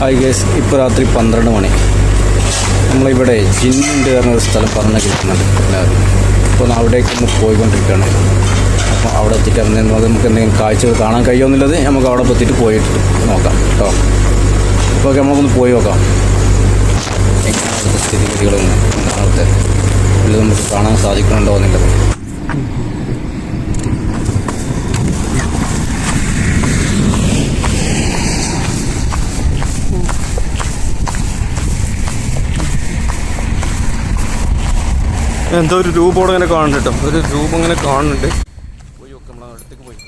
Hi guys ഇപ്പോൾ രാത്രി പന്ത്രണ്ട് മണി. നമ്മളിവിടെ ജിന്നുണ്ട് പറഞ്ഞ ഒരു സ്ഥലം പറഞ്ഞു എല്ലാവരും. അപ്പോൾ അവിടേക്ക് ഒന്ന് പോയിക്കൊണ്ടിരിക്കുകയാണ്. അപ്പോൾ അവിടെ എത്തിയിട്ട് അവിടെ നിന്ന് നമുക്ക് എന്തെങ്കിലും കാഴ്ചകൾ കാണാൻ കഴിയുമെന്നുള്ളത് നമുക്ക് അവിടെ എത്തിയിട്ട് പോയിട്ട് നോക്കാം കേട്ടോ. അപ്പോൾ നമുക്കൊന്ന് പോയി നോക്കാം. എങ്ങനെയാണ് അവിടുത്തെ സ്ഥിതിഗതികളും നമുക്ക് കാണാൻ സാധിക്കുന്നുണ്ടോ എന്നുള്ളത്? എന്തോ ഒരു രൂപോടെ ഇങ്ങനെ കാണുന്നുണ്ട് കേട്ടോ ഒരു രൂപം ഇങ്ങനെ കാണുന്നുണ്ട് പോയി പോയി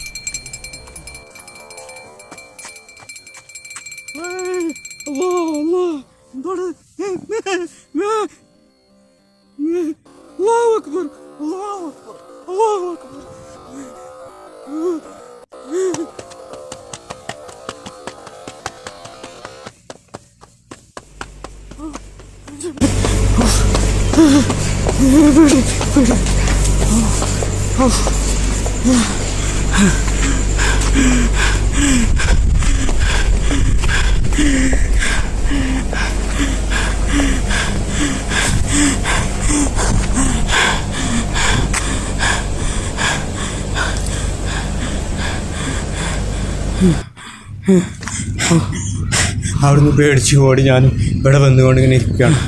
അവിടുന്ന് പേടിച്ച് ഓടി ഞാൻ ഇവിടെ വന്നുകൊണ്ട് ഇങ്ങനെ ഇരിക്കുകയാണ്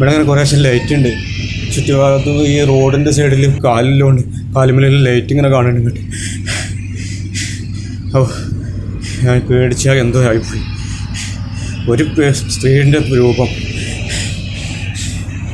ഇവിടെ അങ്ങനെ കുറേശ്ശെ ലൈറ്റ് ഉണ്ട്. ചുറ്റുഭാഗത്ത് ഈ റോഡിന്റെ സൈഡിൽ കാലിലുണ്ട്. കാലുമലിൽ ലൈറ്റ് ഇങ്ങനെ കാണുന്നുണ്ട്. ഓ ഞാൻ പേടിച്ചാൽ എന്തോ ആയിപ്പോയി. ഒരു സ്ത്രീന്റെ രൂപം.